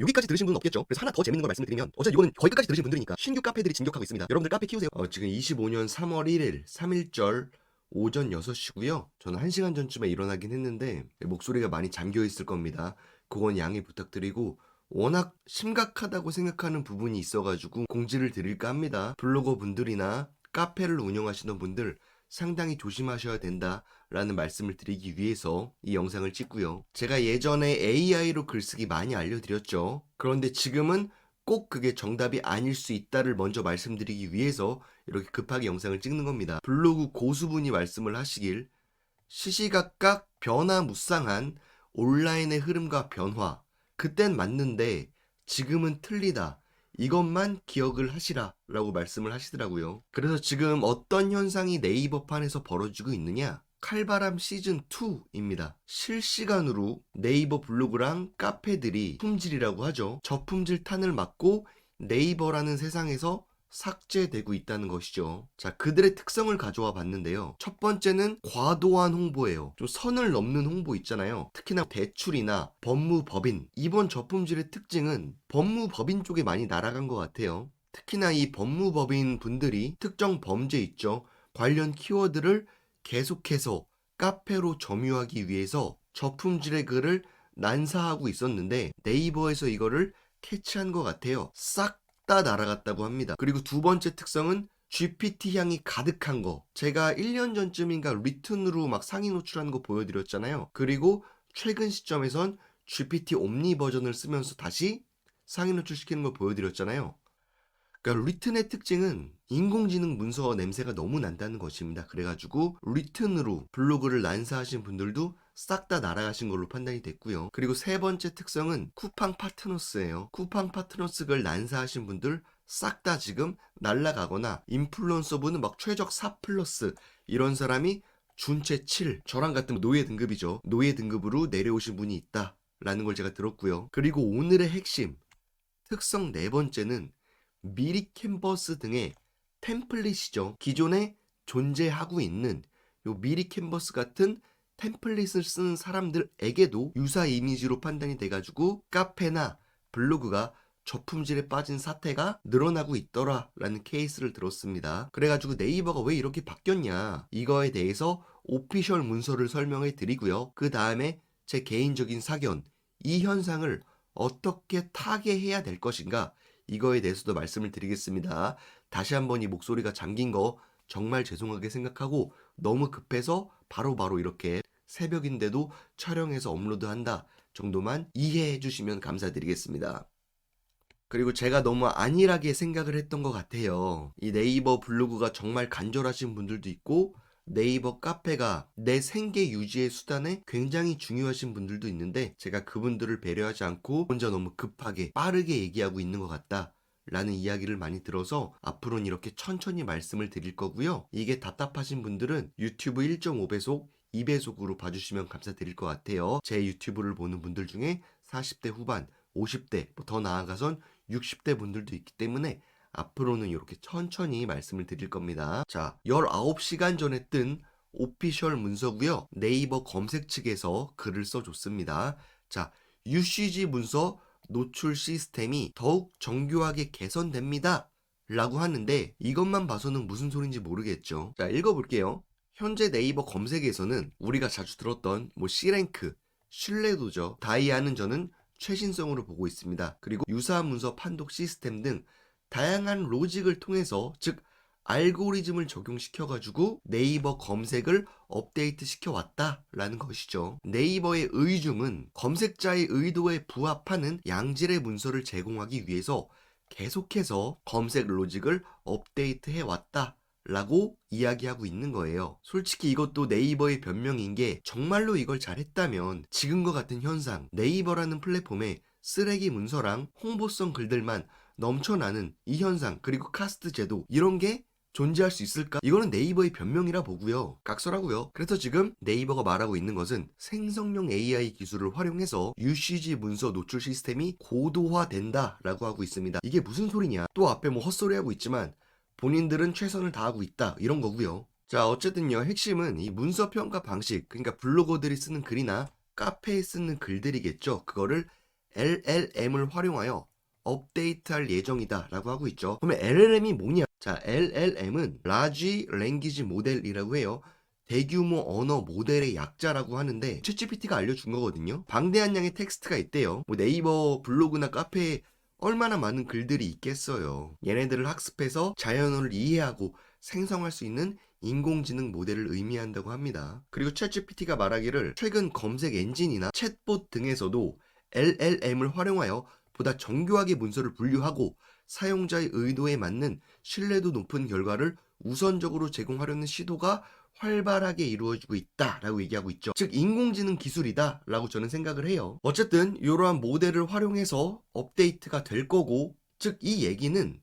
여기까지 들으신 분은 없겠죠. 그래서 하나 더 재밌는 걸 말씀드리면 어차피 이거는 거의 끝까지 들으신 분들이니까 신규 카페들이 진격하고 있습니다. 여러분들 카페 키우세요. 어, 지금 25년 3월 1일 3일절 오전 6시고요. 저는 1시간 전쯤에 일어나긴 했는데 목소리가 많이 잠겨 있을 겁니다. 그건 양해 부탁드리고 워낙 심각하다고 생각하는 부분이 있어가지고 공지를 드릴까 합니다. 블로거 분들이나 카페를 운영하시는 분들 상당히 조심하셔야 된다라는 말씀을 드리기 위해서 이 영상을 찍고요. 제가 예전에 AI로 글쓰기 많이 알려드렸죠. 그런데 지금은 꼭 그게 정답이 아닐 수 있다를 먼저 말씀드리기 위해서 이렇게 급하게 영상을 찍는 겁니다. 블로그 고수분이 말씀을 하시길 시시각각 변화무쌍한 온라인의 흐름과 변화 그땐 맞는데 지금은 틀리다. 이것만 기억을 하시라 라고 말씀을 하시더라고요. 그래서 지금 어떤 현상이 네이버판에서 벌어지고 있느냐? 칼바람 시즌 2입니다. 실시간으로 네이버 블로그랑 카페들이 품질이라고 하죠. 저품질 탄을 맞고 네이버라는 세상에서 삭제되고 있다는 것이죠. 자, 그들의 특성을 가져와 봤는데요. 첫 번째는 과도한 홍보예요. 좀 선을 넘는 홍보 있잖아요. 특히나 대출이나 법무법인. 이번 저품질의 특징은 법무법인 쪽에 많이 날아간 것 같아요. 특히나 이 법무법인 분들이 특정 범죄 있죠. 관련 키워드를 계속해서 카페로 점유하기 위해서 저품질의 글을 난사하고 있었는데 네이버에서 이거를 캐치한 것 같아요. 싹 다 날아갔다고 합니다. 그리고 두 번째 특성은 GPT 향이 가득한 거. 제가 1년 전쯤인가 리튼으로 막 상위 노출하는 거 보여드렸잖아요. 그리고 최근 시점에선 GPT 옴니 버전을 쓰면서 다시 상위 노출시키는 걸 보여드렸잖아요. 그러니까 리튼의 특징은 인공지능 문서 냄새가 너무 난다는 것입니다. 그래가지고 리튼으로 블로그를 난사하신 분들도 싹 다 날아가신 걸로 판단이 됐고요. 그리고 세 번째 특성은 쿠팡 파트너스예요. 쿠팡 파트너스를 난사하신 분들 싹 다 지금 날라가거나 인플루언서분은 막 최적 4 플러스 이런 사람이 준체 7 저랑 같은 노예 등급이죠. 노예 등급으로 내려오신 분이 있다 라는 걸 제가 들었고요. 그리고 오늘의 핵심 특성 네 번째는 미리 캔버스 등의 템플릿이죠. 기존에 존재하고 있는 요 미리 캔버스 같은 템플릿을 쓰는 사람들에게도 유사 이미지로 판단이 돼가지고 카페나 블로그가 저품질에 빠진 사태가 늘어나고 있더라라는 케이스를 들었습니다. 그래가지고 네이버가 왜 이렇게 바뀌었냐 이거에 대해서 오피셜 문서를 설명해 드리고요. 그 다음에 제 개인적인 사견 이 현상을 어떻게 타개해야 될 것인가 이거에 대해서도 말씀을 드리겠습니다. 다시 한번 이 목소리가 잠긴 거 정말 죄송하게 생각하고 너무 급해서 바로바로 바로 이렇게 새벽인데도 촬영해서 업로드한다 정도만 이해해 주시면 감사드리겠습니다. 그리고 제가 너무 안일하게 생각을 했던 것 같아요. 이 네이버 블로그가 정말 간절하신 분들도 있고 네이버 카페가 내 생계 유지의 수단에 굉장히 중요하신 분들도 있는데 제가 그분들을 배려하지 않고 혼자 너무 급하게 빠르게 얘기하고 있는 것 같다. 라는 이야기를 많이 들어서 앞으로는 이렇게 천천히 말씀을 드릴 거고요. 이게 답답하신 분들은 유튜브 1.5배속, 2배속으로 봐주시면 감사드릴 것 같아요. 제 유튜브를 보는 분들 중에 40대 후반, 50대, 뭐더 나아가선 60대 분들도 있기 때문에 앞으로는 이렇게 천천히 말씀을 드릴 겁니다. 자, 19시간 전에 뜬 오피셜 문서고요. 네이버 검색 측에서 글을 써줬습니다. 자, UCG 문서 노출 시스템이 더욱 정교하게 개선됩니다. 라고 하는데 이것만 봐서는 무슨 소린지 모르겠죠. 자, 읽어볼게요. 현재 네이버 검색에서는 우리가 자주 들었던 뭐 C랭크, 신뢰도죠. 다이아는 저는 최신성으로 보고 있습니다. 그리고 유사 문서 판독 시스템 등 다양한 로직을 통해서 즉 알고리즘을 적용시켜가지고 네이버 검색을 업데이트 시켜왔다라는 것이죠. 네이버의 의중은 검색자의 의도에 부합하는 양질의 문서를 제공하기 위해서 계속해서 검색 로직을 업데이트 해왔다. 라고 이야기하고 있는 거예요. 솔직히 이것도 네이버의 변명인 게 정말로 이걸 잘했다면 지금과 같은 현상, 네이버라는 플랫폼에 쓰레기 문서랑 홍보성 글들만 넘쳐나는 이 현상, 그리고 카스트 제도, 이런 게 존재할 수 있을까? 이거는 네이버의 변명이라 보고요. 각설하고요. 그래서 지금 네이버가 말하고 있는 것은 생성형 AI 기술을 활용해서 UCG 문서 노출 시스템이 고도화된다라고 하고 있습니다. 이게 무슨 소리냐? 또 앞에 뭐 헛소리하고 있지만 본인들은 최선을 다하고 있다 이런 거고요. 자 어쨌든요 핵심은 이 문서 평가 방식 그러니까 블로거들이 쓰는 글이나 카페에 쓰는 글들이겠죠. 그거를 LLM을 활용하여 업데이트할 예정이다라고 하고 있죠. 그러면 LLM이 뭐냐? 자, LLM은 Large Language Model이라고 해요. 대규모 언어 모델의 약자라고 하는데 챗GPT가 알려준 거거든요. 방대한 양의 텍스트가 있대요. 뭐 네이버 블로그나 카페에 얼마나 많은 글들이 있겠어요. 얘네들을 학습해서 자연어를 이해하고 생성할 수 있는 인공지능 모델을 의미한다고 합니다. 그리고 챗GPT가 말하기를 최근 검색 엔진이나 챗봇 등에서도 LLM을 활용하여 보다 정교하게 문서를 분류하고 사용자의 의도에 맞는 신뢰도 높은 결과를 우선적으로 제공하려는 시도가 활발하게 이루어지고 있다라고 얘기하고 있죠. 즉 인공지능 기술이다라고 저는 생각을 해요. 어쨌든 이러한 모델을 활용해서 업데이트가 될 거고 즉 이 얘기는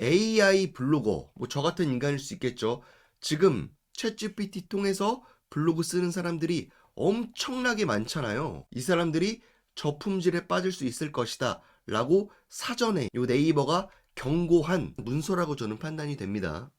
AI 블로거 뭐 저 같은 인간일 수 있겠죠. 지금 챗GPT 통해서 블로그 쓰는 사람들이 엄청나게 많잖아요. 이 사람들이 저품질에 빠질 수 있을 것이다. 라고 사전에 요 네이버가 경고한 문서라고 저는 판단이 됩니다.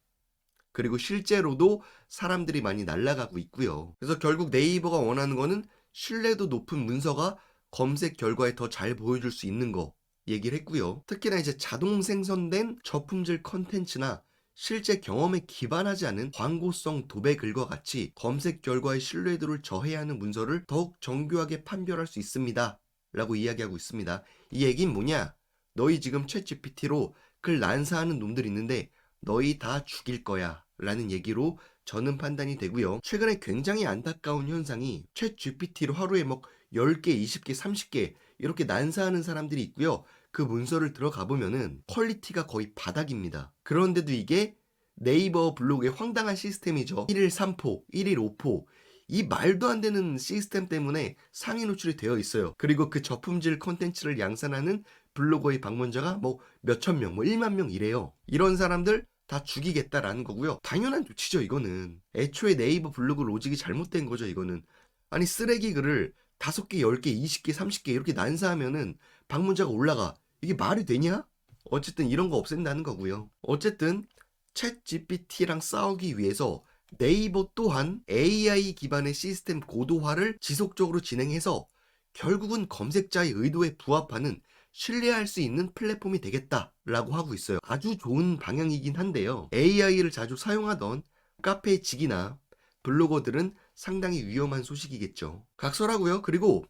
그리고 실제로도 사람들이 많이 날아가고 있고요. 그래서 결국 네이버가 원하는 거는 신뢰도 높은 문서가 검색 결과에 더 잘 보여줄 수 있는 거 얘기를 했고요. 특히나 이제 자동 생성된 저품질 컨텐츠나 실제 경험에 기반하지 않은 광고성 도배 글과 같이 검색 결과의 신뢰도를 저해야 하는 문서를 더욱 정교하게 판별할 수 있습니다. 라고 이야기하고 있습니다. 이 얘기는 뭐냐? 너희 지금 챗 GPT로 글 난사하는 놈들 있는데 너희 다 죽일 거야. 라는 얘기로 저는 판단이 되고요. 최근에 굉장히 안타까운 현상이 챗 GPT로 하루에 막 10개, 20개, 30개 이렇게 난사하는 사람들이 있고요. 그 문서를 들어가 보면은 퀄리티가 거의 바닥입니다. 그런데도 이게 네이버 블로그의 황당한 시스템이죠. 1일 3포, 1일 5포. 이 말도 안 되는 시스템 때문에 상위 노출이 되어 있어요. 그리고 그 저품질 콘텐츠를 양산하는 블로거의 방문자가 뭐 몇천 명, 뭐 1만 명 이래요. 이런 사람들 다 죽이겠다라는 거고요. 당연한 조치죠, 이거는. 애초에 네이버 블로그 로직이 잘못된 거죠, 이거는. 아니, 쓰레기 글을 다섯 개, 열 개, 이십 개, 삼십 개 이렇게 난사하면은 방문자가 올라가. 이게 말이 되냐? 어쨌든 이런 거 없앤다는 거고요. 어쨌든 챗 GPT랑 싸우기 위해서 네이버 또한 AI 기반의 시스템 고도화를 지속적으로 진행해서 결국은 검색자의 의도에 부합하는 신뢰할 수 있는 플랫폼이 되겠다라고 하고 있어요. 아주 좋은 방향이긴 한데요. AI를 자주 사용하던 카페 직이나 블로거들은 상당히 위험한 소식이겠죠. 각설하고요. 그리고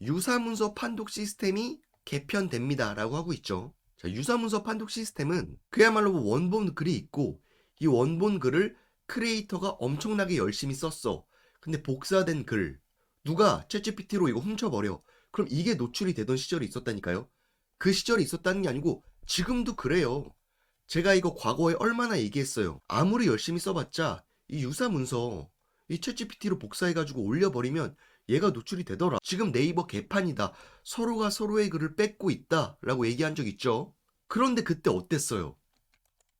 유사문서 판독 시스템이 개편됩니다라고 하고 있죠. 자, 유사문서 판독 시스템은 그야말로 원본 글이 있고 이 원본 글을 크리에이터가 엄청나게 열심히 썼어. 근데 복사된 글 누가 챗GPT로 이거 훔쳐버려. 그럼 이게 노출이 되던 시절이 있었다니까요. 그 시절이 있었다는 게 아니고 지금도 그래요. 제가 이거 과거에 얼마나 얘기했어요. 아무리 열심히 써봤자 이 유사 문서 이 챗GPT로 복사해가지고 올려버리면 얘가 노출이 되더라. 지금 네이버 개판이다. 서로가 서로의 글을 뺏고 있다. 라고 얘기한 적 있죠. 그런데 그때 어땠어요?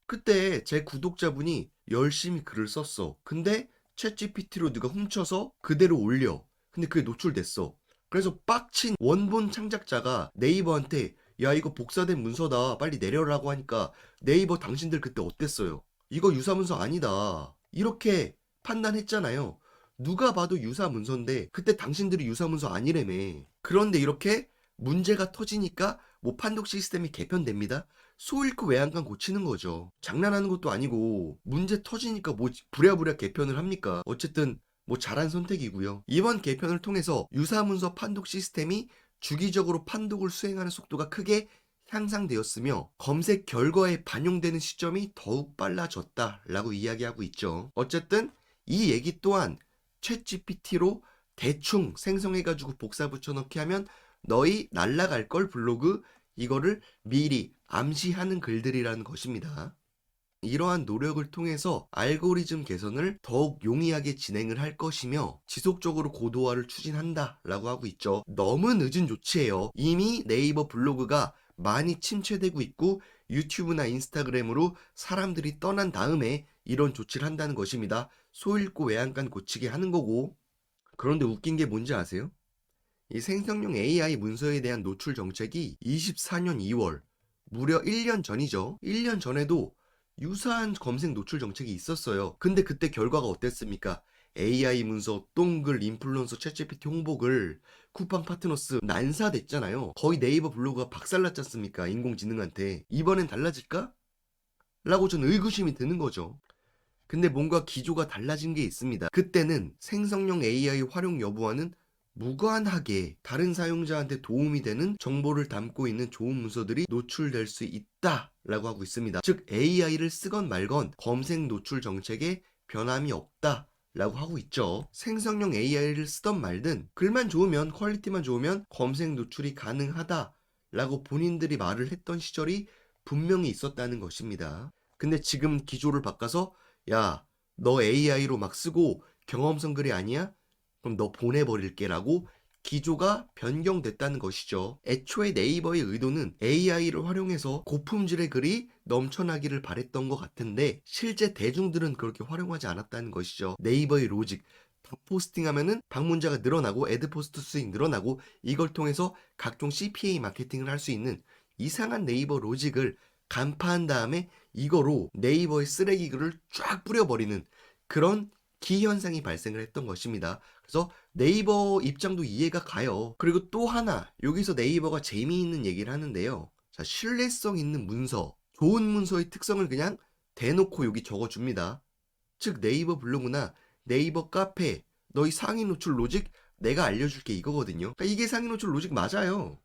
그때 제 구독자분이 열심히 글을 썼어. 근데 챗GPT로 누가 훔쳐서 그대로 올려. 근데 그게 노출됐어. 그래서 빡친 원본 창작자가 네이버한테 야 이거 복사된 문서다 빨리 내려라고 하니까 네이버 당신들 그때 어땠어요? 이거 유사 문서 아니다. 이렇게 판단했잖아요. 누가 봐도 유사 문서인데 그때 당신들이 유사 문서 아니래며. 그런데 이렇게 문제가 터지니까 뭐 판독 시스템이 개편됩니다. 소 잃고 외양간 고치는 거죠. 장난하는 것도 아니고 문제 터지니까 뭐 부랴부랴 개편을 합니까? 어쨌든 뭐 잘한 선택이고요. 이번 개편을 통해서 유사 문서 판독 시스템이 주기적으로 판독을 수행하는 속도가 크게 향상되었으며 검색 결과에 반영되는 시점이 더욱 빨라졌다라고 이야기하고 있죠. 어쨌든 이 얘기 또한 챗 GPT로 대충 생성해가지고 복사 붙여넣기 하면 너희 날라갈 걸 블로그 이거를 미리 암시하는 글들이라는 것입니다. 이러한 노력을 통해서 알고리즘 개선을 더욱 용이하게 진행을 할 것이며 지속적으로 고도화를 추진한다 라고 하고 있죠. 너무 늦은 조치예요. 이미 네이버 블로그가 많이 침체되고 있고 유튜브나 인스타그램으로 사람들이 떠난 다음에 이런 조치를 한다는 것입니다. 소 잃고 외양간 고치게 하는 거고. 그런데 웃긴 게 뭔지 아세요? 이 생성용 AI 문서에 대한 노출 정책이 24년 2월, 무려 1년 전이죠. 1년 전에도 유사한 검색 노출 정책이 있었어요. 근데 그때 결과가 어땠습니까? AI 문서, 똥글, 인플루언서, 챗GPT 홍보글, 쿠팡 파트너스 난사됐잖아요. 거의 네이버 블로그가 박살났지 않습니까? 인공지능한테. 이번엔 달라질까? 라고 전 의구심이 드는 거죠. 근데 뭔가 기조가 달라진 게 있습니다. 그때는 생성형 AI 활용 여부와는 무관하게 다른 사용자한테 도움이 되는 정보를 담고 있는 좋은 문서들이 노출될 수 있다 라고 하고 있습니다. 즉 AI를 쓰건 말건 검색 노출 정책에 변함이 없다. 라고 하고 있죠. 생성형 AI를 쓰던 말든 글만 좋으면 퀄리티만 좋으면 검색 노출이 가능하다 라고 본인들이 말을 했던 시절이 분명히 있었다는 것입니다. 근데 지금 기조를 바꿔서 야, 너 AI로 막 쓰고 경험성 글이 아니야? 그럼 너 보내버릴게 라고 기조가 변경됐다는 것이죠. 애초에 네이버의 의도는 AI를 활용해서 고품질의 글이 넘쳐나기를 바랬던 것 같은데 실제 대중들은 그렇게 활용하지 않았다는 것이죠. 네이버의 로직. 포스팅 하면은 방문자가 늘어나고 애드포스트 수익 늘어나고 이걸 통해서 각종 CPA 마케팅을 할 수 있는 이상한 네이버 로직을 간파한 다음에 이거로 네이버의 쓰레기 글을 쫙 뿌려버리는 그런 기현상이 발생을 했던 것입니다. 그래서 네이버 입장도 이해가 가요. 그리고 또 하나, 여기서 네이버가 재미있는 얘기를 하는데요. 자, 신뢰성 있는 문서, 좋은 문서의 특성을 그냥 대놓고 여기 적어줍니다. 즉, 네이버 블로그나 네이버 카페, 너희 상위 노출 로직 내가 알려줄게 이거거든요. 그러니까 이게 상위 노출 로직 맞아요.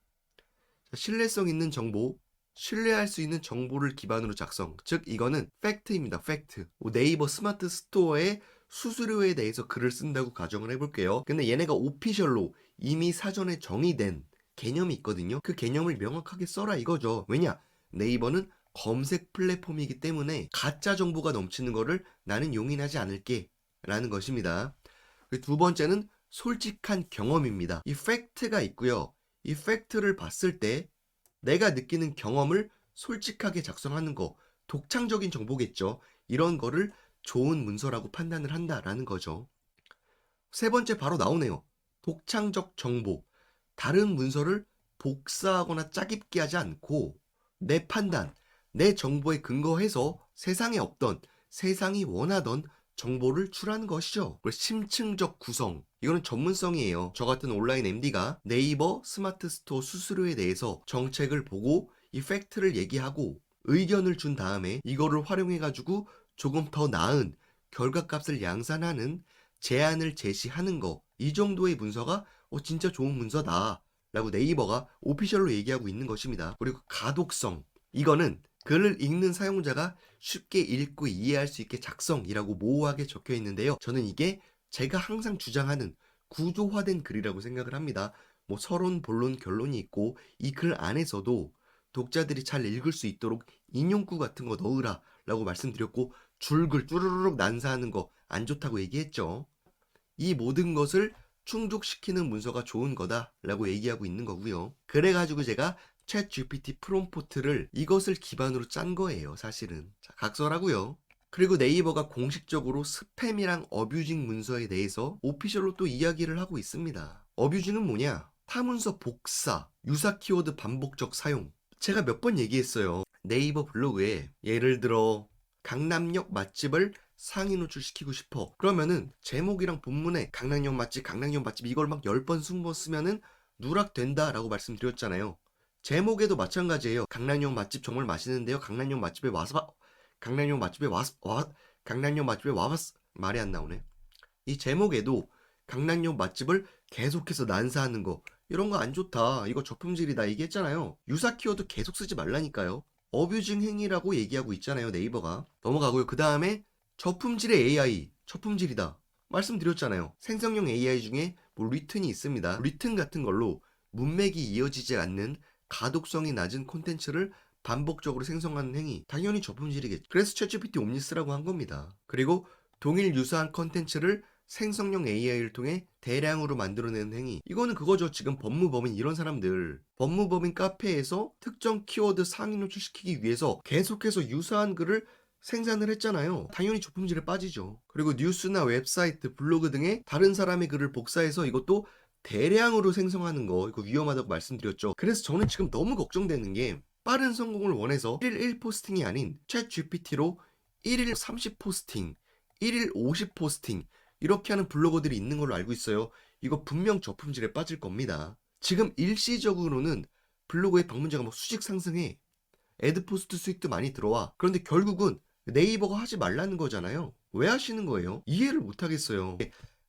자, 신뢰성 있는 정보, 신뢰할 수 있는 정보를 기반으로 작성. 즉, 이거는 팩트입니다. 팩트. 네이버 스마트 스토어의 수수료에 대해서 글을 쓴다고 가정을 해볼게요. 근데 얘네가 오피셜로 이미 사전에 정의된 개념이 있거든요. 그 개념을 명확하게 써라 이거죠. 왜냐? 네이버는 검색 플랫폼이기 때문에 가짜 정보가 넘치는 거를 나는 용인하지 않을게 라는 것입니다. 그두 번째는 솔직한 경험입니다. 이 팩트가 있고요. 이 팩트를 봤을 때 내가 느끼는 경험을 솔직하게 작성하는 거 독창적인 정보겠죠. 이런 거를 좋은 문서라고 판단을 한다라는 거죠. 세 번째 바로 나오네요. 독창적 정보. 다른 문서를 복사하거나 짜깁기 하지 않고 내 판단, 내 정보에 근거해서 세상에 없던, 세상이 원하던 정보를 출하는 것이죠. 그리고 심층적 구성. 이거는 전문성이에요. 저 같은 온라인 MD가 네이버 스마트 스토어 수수료에 대해서 정책을 보고 이 팩트를 얘기하고 의견을 준 다음에 이거를 활용해가지고 조금 더 나은 결과값을 양산하는 제안을 제시하는 거. 이 정도의 문서가 어, 진짜 좋은 문서다. 라고 네이버가 오피셜로 얘기하고 있는 것입니다. 그리고 가독성. 이거는 글을 읽는 사용자가 쉽게 읽고 이해할 수 있게 작성이라고 모호하게 적혀 있는데요. 저는 이게 제가 항상 주장하는 구조화된 글이라고 생각을 합니다. 뭐 서론, 본론, 결론이 있고 이 글 안에서도 독자들이 잘 읽을 수 있도록 인용구 같은 거 넣으라 라고 말씀드렸고 줄글 쭈르르륵 난사하는 거 안 좋다고 얘기했죠. 이 모든 것을 충족시키는 문서가 좋은 거다라고 얘기하고 있는 거고요. 그래가지고 제가 챗 GPT 프롬포트를 이것을 기반으로 짠 거예요, 사실은. 자, 각설하고요. 그리고 네이버가 공식적으로 스팸이랑 어뷰징 문서에 대해서 오피셜로 또 이야기를 하고 있습니다. 어뷰징은 뭐냐? 타문서 복사, 유사 키워드 반복적 사용. 제가 몇 번 얘기했어요. 네이버 블로그에 예를 들어 강남역 맛집을 상위 노출시키고 싶어. 그러면은 제목이랑 본문에 강남역 맛집, 강남역 맛집 이걸 막 10번, 20번 쓰면은 누락된다라고 말씀드렸잖아요. 제목에도 마찬가지예요. 강남역 맛집 정말 맛있는데요. 강남역 맛집에 와서 봐- 강남역 맛집에 와서 와 강남역 맛집에 와봤 말이 안 나오네. 이 제목에도 강남역 맛집을 계속해서 난사하는 거 이런 거 안 좋다. 이거 저품질이다 얘기했잖아요. 유사 키워드 계속 쓰지 말라니까요. 어뷰징 행위라고 얘기하고 있잖아요. 네이버가. 넘어가고요. 그 다음에 저품질의 AI, 저품질이다. 말씀드렸잖아요. 생성형 AI 중에 뭐 리튼이 있습니다. 리튼 같은 걸로 문맥이 이어지지 않는 가독성이 낮은 콘텐츠를 반복적으로 생성하는 행위. 당연히 저품질이겠죠. 그래서 챗GPT 옴니스라고 한 겁니다. 그리고 동일 유사한 콘텐츠를 생성형 AI를 통해 대량으로 만들어내는 행위. 이거는 그거죠. 지금 법무법인 이런 사람들. 법무법인 카페에서 특정 키워드 상위 노출시키기 위해서 계속해서 유사한 글을 생산을 했잖아요. 당연히 저품질에 빠지죠. 그리고 뉴스나 웹사이트, 블로그 등의 다른 사람의 글을 복사해서 이것도 대량으로 생성하는 거 이거 위험하다고 말씀드렸죠. 그래서 저는 지금 너무 걱정되는 게 빠른 성공을 원해서 1일 1포스팅이 아닌 챗 GPT로 1일 30포스팅, 1일 50포스팅 이렇게 하는 블로거들이 있는 걸로 알고 있어요. 이거 분명 저품질에 빠질 겁니다. 지금 일시적으로는 블로그의 방문자가 뭐 수직 상승해. 애드포스트 수익도 많이 들어와. 그런데 결국은 네이버가 하지 말라는 거잖아요. 왜 하시는 거예요? 이해를 못 하겠어요.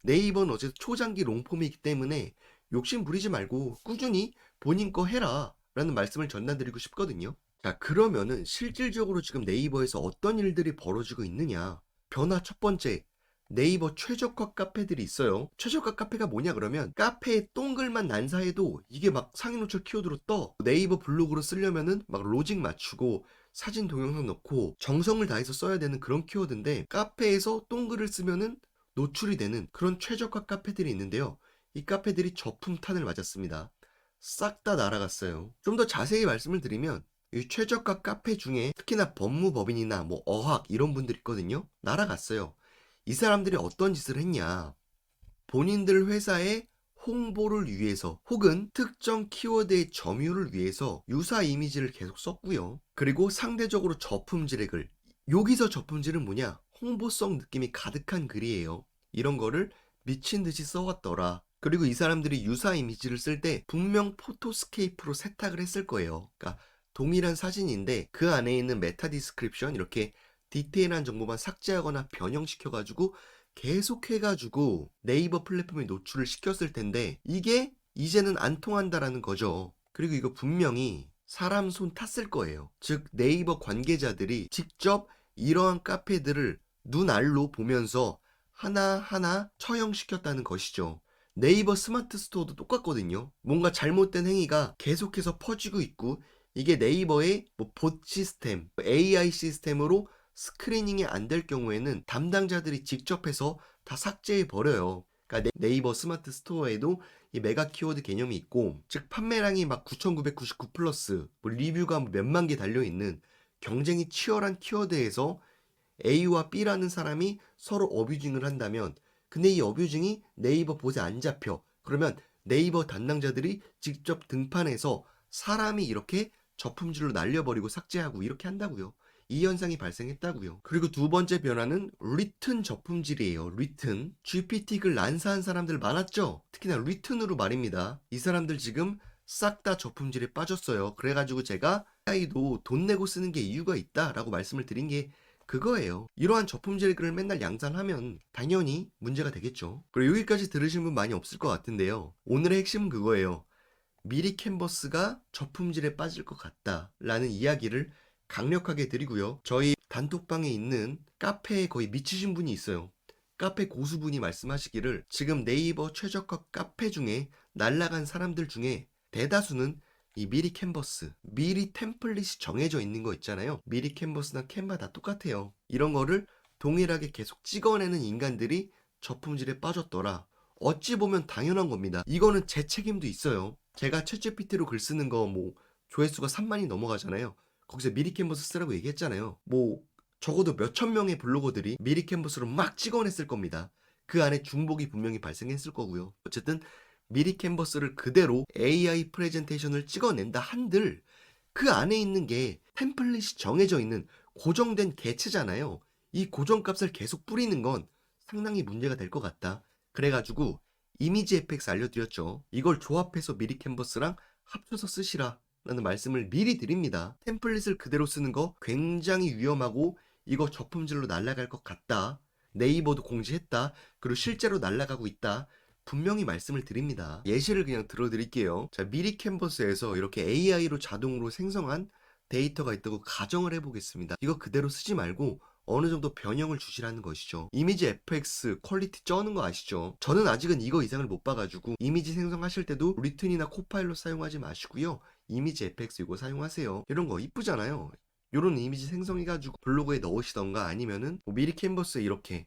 네이버는 어쨌든 초장기 롱폼이기 때문에 욕심 부리지 말고 꾸준히 본인 거 해라. 라는 말씀을 전달드리고 싶거든요. 자, 그러면은 실질적으로 지금 네이버에서 어떤 일들이 벌어지고 있느냐. 변화 첫 번째. 네이버 최저가 카페들이 있어요. 최저가 카페가 뭐냐 그러면 카페에 동글만 난사해도 이게 막 상위 노출 키워드로 떠. 네이버 블로그로 쓰려면은 막 로직 맞추고 사진 동영상 넣고 정성을 다해서 써야 되는 그런 키워드인데 카페에서 동글을 쓰면은 노출이 되는 그런 최저가 카페들이 있는데요. 이 카페들이 저품탄을 맞았습니다. 싹 다 날아갔어요. 좀 더 자세히 말씀을 드리면 이 최저가 카페 중에 특히나 법무법인이나 뭐 어학 이런 분들 있거든요. 날아갔어요. 이 사람들이 어떤 짓을 했냐. 본인들 회사의 홍보를 위해서 혹은 특정 키워드의 점유를 위해서 유사 이미지를 계속 썼고요. 그리고 상대적으로 저품질의 글. 여기서 저품질은 뭐냐? 홍보성 느낌이 가득한 글이에요. 이런 거를 미친 듯이 써왔더라. 그리고 이 사람들이 유사 이미지를 쓸 때 분명 포토스케이프로 세탁을 했을 거예요. 그러니까 동일한 사진인데 그 안에 있는 메타 디스크립션 이렇게 디테일한 정보만 삭제하거나 변형시켜가지고 계속 해가지고 네이버 플랫폼에 노출을 시켰을 텐데 이게 이제는 안 통한다라는 거죠. 그리고 이거 분명히 사람 손 탔을 거예요. 즉 네이버 관계자들이 직접 이러한 카페들을 눈알로 보면서 하나하나 처형시켰다는 것이죠. 네이버 스마트 스토어도 똑같거든요. 뭔가 잘못된 행위가 계속해서 퍼지고 있고 이게 네이버의 뭐 봇 시스템, AI 시스템으로 스크리닝이 안 될 경우에는 담당자들이 직접 해서 다 삭제해 버려요. 그러니까 네- 네이버 스마트 스토어에도 이 메가 키워드 개념이 있고, 즉 판매량이 막 9,999 플러스, 뭐 리뷰가 몇만 개 달려 있는 경쟁이 치열한 키워드에서 A와 B라는 사람이 서로 어뷰징을 한다면, 근데 이 어뷰징이 네이버 봇에 안 잡혀. 그러면 네이버 담당자들이 직접 등판해서 사람이 이렇게 저품질로 날려버리고 삭제하고 이렇게 한다고요. 이 현상이 발생했다고요. 그리고 두 번째 변화는 리튼 저품질이에요. 리튼. GPT 글 난사한 사람들 많았죠? 특히나 리튼으로 말입니다. 이 사람들 지금 싹 다 저품질에 빠졌어요. 그래가지고 제가 AI도 돈 내고 쓰는 게 이유가 있다라고 말씀을 드린 게 그거예요. 이러한 저품질 글을 맨날 양산하면 당연히 문제가 되겠죠. 그리고 여기까지 들으신 분 많이 없을 것 같은데요. 오늘의 핵심은 그거예요. 미리 캔버스가 저품질에 빠질 것 같다라는 이야기를 강력하게 드리고요. 저희 단톡방에 있는 카페에 거의 미치신 분이 있어요. 카페 고수분이 말씀하시기를 지금 네이버 최저가 카페 중에 날라간 사람들 중에 대다수는 이 미리 캔버스, 미리 템플릿이 정해져 있는 거 있잖아요. 미리 캔버스나 캔바 다 똑같아요. 이런 거를 동일하게 계속 찍어내는 인간들이 저품질에 빠졌더라. 어찌 보면 당연한 겁니다. 이거는 제 책임도 있어요. 제가 챗GPT로 글 쓰는 거 뭐 조회수가 3만이 넘어가잖아요. 거기서 미리 캔버스 쓰라고 얘기했잖아요. 뭐 적어도 몇천 명의 블로거들이 미리 캔버스로 막 찍어냈을 겁니다. 그 안에 중복이 분명히 발생했을 거고요. 어쨌든 미리 캔버스를 그대로 AI 프레젠테이션을 찍어낸다 한들 그 안에 있는 게 템플릿이 정해져 있는 고정된 개체잖아요. 이 고정값을 계속 뿌리는 건 상당히 문제가 될 것 같다. 그래가지고 이미지 에펙스 알려드렸죠. 이걸 조합해서 미리 캔버스랑 합쳐서 쓰시라. 라는 말씀을 미리 드립니다. 템플릿을 그대로 쓰는 거 굉장히 위험하고 이거 저품질로 날아갈 것 같다. 네이버도 공지했다. 그리고 실제로 날아가고 있다. 분명히 말씀을 드립니다. 예시를 그냥 들어드릴게요. 자, 미리 캔버스에서 이렇게 AI로 자동으로 생성한 데이터가 있다고 가정을 해보겠습니다. 이거 그대로 쓰지 말고 어느 정도 변형을 주시라는 것이죠. 이미지 FX 퀄리티 쩌는 거 아시죠? 저는 아직은 이거 이상을 못 봐가지고 이미지 생성하실 때도 리튼이나 코파일로 사용하지 마시고요. 이미지 FX 이거 사용하세요. 이런 거 이쁘잖아요. 요런 이미지 생성해가지고 블로그에 넣으시던가 아니면은 뭐 미리 캔버스에 이렇게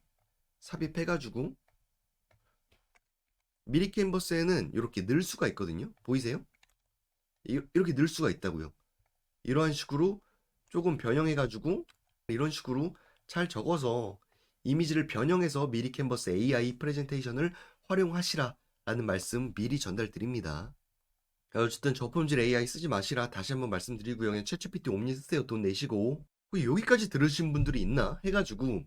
삽입해가지고 미리 캔버스에는 이렇게 늘 수가 있거든요. 보이세요? 이- 이렇게 늘 수가 있다고요. 이러한 식으로 조금 변형해가지고 이런 식으로 잘 적어서 이미지를 변형해서 미리 캔버스 AI 프레젠테이션을 활용하시라 라는 말씀 미리 전달드립니다. 어쨌든 저품질 AI 쓰지 마시라. 다시 한번 말씀드리고요. 그냥 챗GPT 옴니 쓰세요. 돈 내시고. 왜 여기까지 들으신 분들이 있나? 해가지고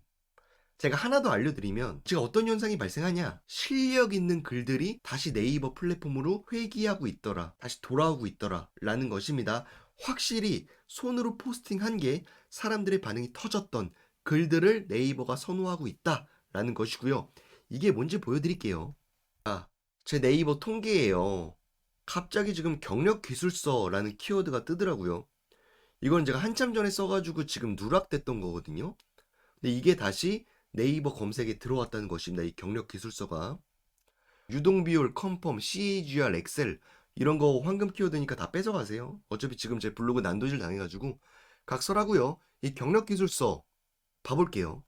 제가 하나 더 알려드리면 제가 어떤 현상이 발생하냐? 실력 있는 글들이 다시 네이버 플랫폼으로 회귀하고 있더라. 다시 돌아오고 있더라. 라는 것입니다. 확실히 손으로 포스팅한 게 사람들의 반응이 터졌던 글들을 네이버가 선호하고 있다. 라는 것이고요. 이게 뭔지 보여드릴게요. 아, 제 네이버 통계예요 갑자기 지금 경력 기술서라는 키워드가 뜨더라고요 이건 제가 한참 전에 써가지고 지금 누락됐던 거거든요 근데 이게 다시 네이버 검색에 들어왔다는 것입니다. 이 경력 기술서가 유동 비율, 컨펌, CAGR, 엑셀 이런 거 황금 키워드니까 다 뺏어가세요. 어차피 지금 제 블로그 난도질 당해가지고 각설하고요. 이 경력 기술서 봐볼게요.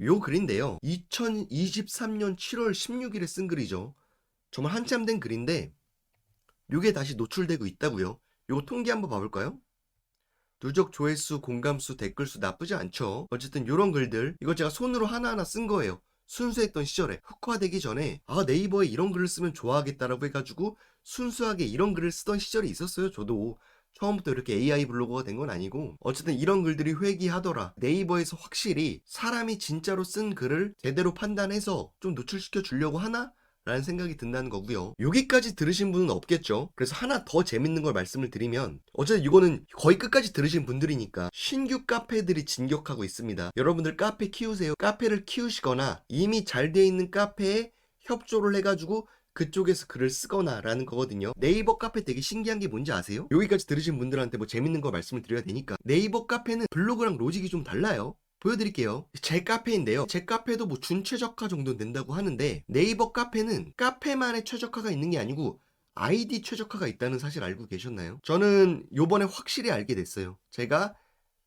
요 글인데요. 2023년 7월 16일에 쓴 글이죠. 정말 한참 된 글인데 요게 다시 노출되고 있다고요. 요 통계 한번 봐볼까요? 누적 조회수, 공감수, 댓글수 나쁘지 않죠. 어쨌든 이런 글들 이거 제가 손으로 하나하나 쓴 거예요. 순수했던 시절에 흑화되기 전에 아 네이버에 이런 글을 쓰면 좋아하겠다라고 해가지고 순수하게 이런 글을 쓰던 시절이 있었어요. 저도 처음부터 이렇게 AI 블로거가 된 건 아니고 어쨌든 이런 글들이 회귀하더라. 네이버에서 확실히 사람이 진짜로 쓴 글을 제대로 판단해서 좀 노출시켜 주려고 하나? 라는 생각이 든다는 거고요. 여기까지 들으신 분은 없겠죠. 그래서 하나 더 재밌는 걸 말씀을 드리면 어쨌든 이거는 거의 끝까지 들으신 분들이니까 신규 카페들이 진격하고 있습니다. 여러분들 카페 키우세요. 카페를 키우시거나 이미 잘 돼 있는 카페에 협조를 해가지고 그쪽에서 글을 쓰거나 라는 거거든요. 네이버 카페 되게 신기한 게 뭔지 아세요? 여기까지 들으신 분들한테 뭐 재밌는 거 말씀을 드려야 되니까 네이버 카페는 블로그랑 로직이 좀 달라요. 보여드릴게요. 제 카페인데요. 제 카페도 뭐 준최적화 정도 된다고 하는데 네이버 카페는 카페만의 최적화가 있는 게 아니고 아이디 최적화가 있다는 사실 알고 계셨나요? 저는 요번에 확실히 알게 됐어요. 제가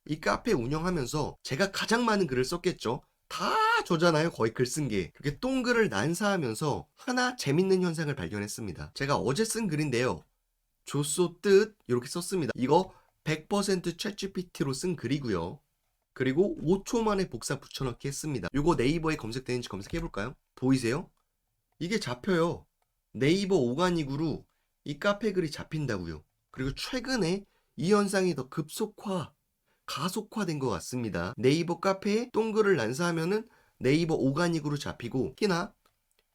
이 카페 운영하면서 제가 가장 많은 글을 썼겠죠. 다 저잖아요. 거의 글 쓴 게. 그렇게 똥글을 난사하면서 하나 재밌는 현상을 발견했습니다. 제가 어제 쓴 글인데요. 조소 뜻 이렇게 썼습니다. 이거 100% 챗GPT로 쓴 글이고요. 그리고 5초 만에 복사 붙여넣기 했습니다. 이거 네이버에 검색되는지 검색해볼까요? 보이세요? 이게 잡혀요. 네이버 오가닉으로 이 카페 글이 잡힌다고요. 그리고 최근에 이 현상이 더 급속화, 가속화된 것 같습니다. 네이버 카페에 똥글을 난사하면은 네이버 오가닉으로 잡히고 특히나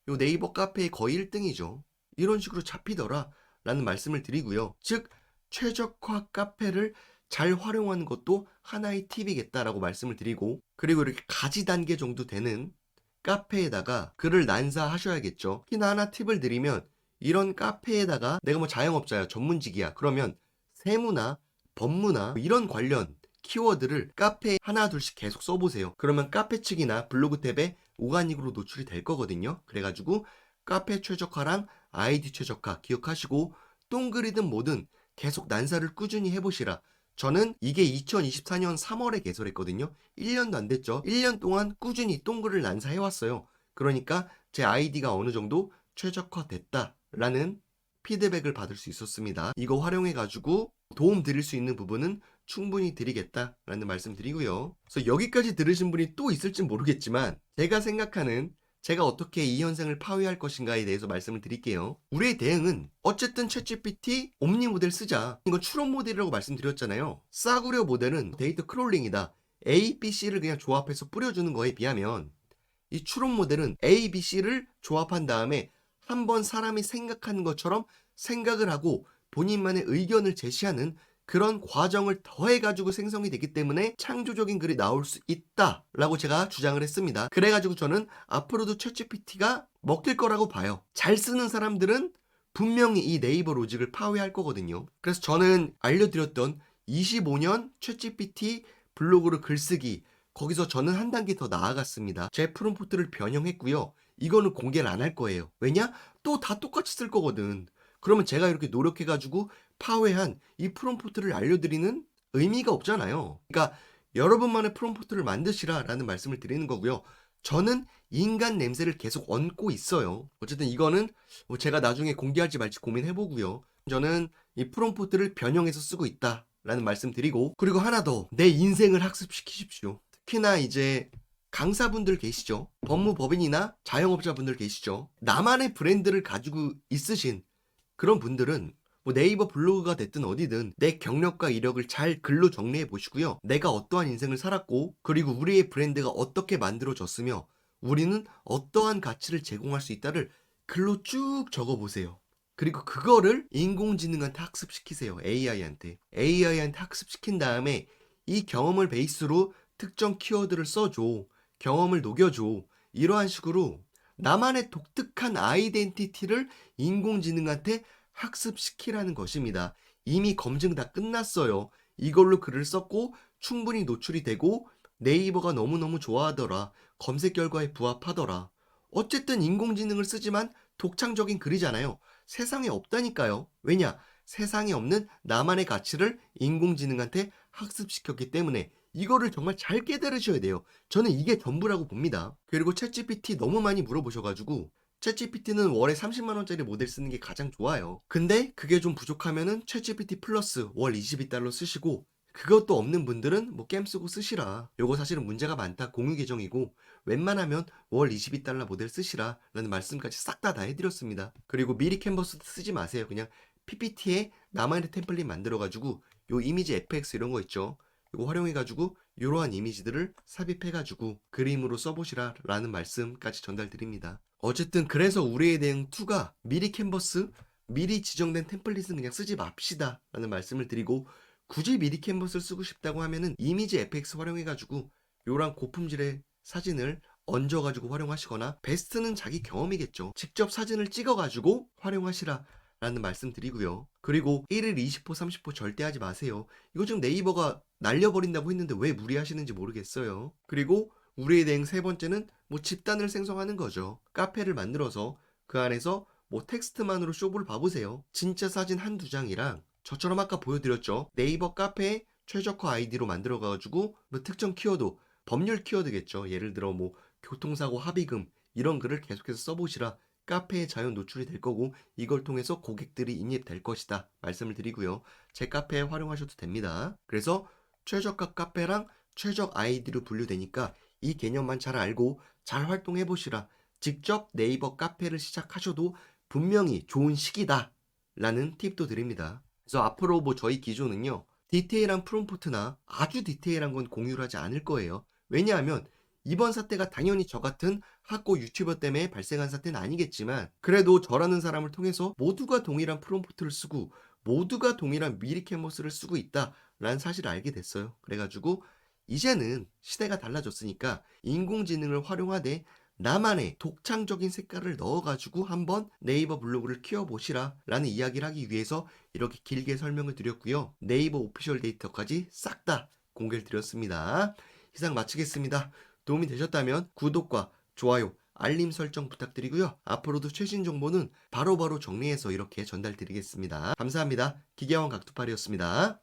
요 네이버 카페의 거의 1등이죠. 이런 식으로 잡히더라 라는 말씀을 드리고요. 즉 최적화 카페를 잘 활용하는 것도 하나의 팁이겠다라고 말씀을 드리고 그리고 이렇게 가지 단계 정도 되는 카페에다가 글을 난사하셔야겠죠. 특히나 하나 팁을 드리면 이런 카페에다가 내가 뭐 자영업자야 전문직이야 그러면 세무나 법무나 뭐 이런 관련 키워드를 카페에 하나 둘씩 계속 써보세요. 그러면 카페 측이나 블로그 탭에 오가닉으로 노출이 될 거거든요. 그래가지고 카페 최적화랑 아이디 최적화 기억하시고 똥글이든 뭐든 계속 난사를 꾸준히 해보시라. 저는 이게 2024년 3월에 개설했거든요. 1년도 안 됐죠. 1년 동안 꾸준히 똥글을 난사해왔어요. 그러니까 제 아이디가 어느 정도 최적화됐다라는 피드백을 받을 수 있었습니다. 이거 활용해가지고 도움 드릴 수 있는 부분은 충분히 드리겠다라는 말씀 드리고요. 그래서 여기까지 들으신 분이 또 있을지 모르겠지만 제가 생각하는 제가 어떻게 이 현상을 파괴할 것인가에 대해서 말씀을 드릴게요. 우리의 대응은 어쨌든 챗GPT 옴니 모델 쓰자. 이건 추론 모델이라고 말씀드렸잖아요. 싸구려 모델은 데이터 크롤링이다. A, B, C를 그냥 조합해서 뿌려주는 거에 비하면 이 추론 모델은 A, B, C를 조합한 다음에 한번 사람이 생각하는 것처럼 생각을 하고 본인만의 의견을 제시하는 그런 과정을 더해가지고 생성이 되기 때문에 창조적인 글이 나올 수 있다라고 제가 주장을 했습니다. 그래가지고 저는 앞으로도 챗GPT가 먹힐 거라고 봐요. 잘 쓰는 사람들은 분명히 이 네이버 로직을 파괴할 거거든요. 그래서 저는 알려드렸던 25년 챗GPT 블로그로 글쓰기 거기서 저는 한 단계 더 나아갔습니다. 제 프롬프트를 변형했고요. 이거는 공개를 안 할 거예요. 왜냐? 또 다 똑같이 쓸 거거든. 그러면 제가 이렇게 노력해가지고 파괴한 이 프롬프트를 알려드리는 의미가 없잖아요. 그러니까 여러분만의 프롬프트를 만드시라라는 말씀을 드리는 거고요. 저는 인간 냄새를 계속 얹고 있어요. 어쨌든 이거는 뭐 제가 나중에 공개할지 말지 고민해보고요. 저는 이 프롬프트를 변형해서 쓰고 있다라는 말씀 드리고 그리고 하나 더 내 인생을 학습시키십시오. 특히나 이제 강사분들 계시죠. 법무법인이나 자영업자분들 계시죠. 나만의 브랜드를 가지고 있으신 그런 분들은 뭐 네이버 블로그가 됐든 어디든 내 경력과 이력을 잘 글로 정리해 보시고요. 내가 어떠한 인생을 살았고 그리고 우리의 브랜드가 어떻게 만들어졌으며 우리는 어떠한 가치를 제공할 수 있다를 글로 쭉 적어 보세요. 그리고 그거를 인공지능한테 학습시키세요. AI한테. AI한테 학습시킨 다음에 이 경험을 베이스로 특정 키워드를 써줘. 경험을 녹여줘. 이러한 식으로 나만의 독특한 아이덴티티를 인공지능한테 학습시키라는 것입니다. 이미 검증 다 끝났어요. 이걸로 글을 썼고 충분히 노출이 되고 네이버가 너무너무 좋아하더라. 검색 결과에 부합하더라. 어쨌든 인공지능을 쓰지만 독창적인 글이잖아요. 세상에 없다니까요. 왜냐? 세상에 없는 나만의 가치를 인공지능한테 학습시켰기 때문에 이거를 정말 잘 깨달으셔야 돼요. 저는 이게 전부라고 봅니다. 그리고 챗GPT 너무 많이 물어보셔가지고 챗GPT는 월에 30만 원짜리 모델 쓰는 게 가장 좋아요. 근데 그게 좀 부족하면은 챗GPT 플러스 월 22달러 쓰시고 그것도 없는 분들은 뭐 게임 쓰고 쓰시라. 요거 사실은 문제가 많다. 공유 계정이고 웬만하면 월 22달러 모델 쓰시라 라는 말씀까지 싹 다 다 해드렸습니다. 그리고 미리 캔버스 쓰지 마세요. 그냥 PPT에 나만의 템플릿 만들어가지고 요 이미지 FX 이런 거 있죠. 이거 활용해가지고 이러한 이미지들을 삽입해가지고 그림으로 써보시라 라는 말씀까지 전달드립니다. 어쨌든 그래서 우리의 대응 2가 미리 캔버스 미리 지정된 템플릿은 그냥 쓰지 맙시다 라는 말씀을 드리고 굳이 미리 캔버스를 쓰고 싶다고 하면은 이미지 FX 활용해가지고 요런 고품질의 사진을 얹어가지고 활용하시거나 베스트는 자기 경험이겠죠. 직접 사진을 찍어가지고 활용하시라 라는 말씀 드리고요. 그리고 1일 20호 30호 절대 하지 마세요. 이거 지금 네이버가 날려버린다고 했는데 왜 무리하시는지 모르겠어요. 그리고 우리의 대응 세 번째는 뭐 집단을 생성하는 거죠. 카페를 만들어서 그 안에서 뭐 텍스트만으로 쇼부를 봐보세요. 진짜 사진 한두 장이랑 저처럼 아까 보여드렸죠. 네이버 카페에 최적화 아이디로 만들어가지고 뭐 특정 키워드, 법률 키워드겠죠. 예를 들어 뭐 교통사고 합의금 이런 글을 계속해서 써보시라. 카페에 자연 노출이 될 거고 이걸 통해서 고객들이 인입될 것이다 말씀을 드리고요. 제 카페에 활용하셔도 됩니다. 그래서 최저가 카페랑 최적 아이디로 분류되니까 이 개념만 잘 알고 잘 활동해 보시라. 직접 네이버 카페를 시작하셔도 분명히 좋은 시기다. 라는 팁도 드립니다. 그래서 앞으로 뭐 저희 기조는요. 디테일한 프롬프트나 아주 디테일한 건 공유를 하지 않을 거예요. 왜냐하면 이번 사태가 당연히 저 같은 학고 유튜버 때문에 발생한 사태는 아니겠지만 그래도 저라는 사람을 통해서 모두가 동일한 프롬프트를 쓰고 모두가 동일한 미리 캔버스를 쓰고 있다라는 사실을 알게 됐어요. 그래가지고 이제는 시대가 달라졌으니까 인공지능을 활용하되 나만의 독창적인 색깔을 넣어가지고 한번 네이버 블로그를 키워보시라 라는 이야기를 하기 위해서 이렇게 길게 설명을 드렸고요. 네이버 오피셜 데이터까지 싹 다 공개를 드렸습니다. 이상 마치겠습니다. 도움이 되셨다면 구독과 좋아요, 알림 설정 부탁드리고요. 앞으로도 최신 정보는 바로바로 정리해서 이렇게 전달드리겠습니다. 감사합니다. 기계왕 각두팔이었습니다.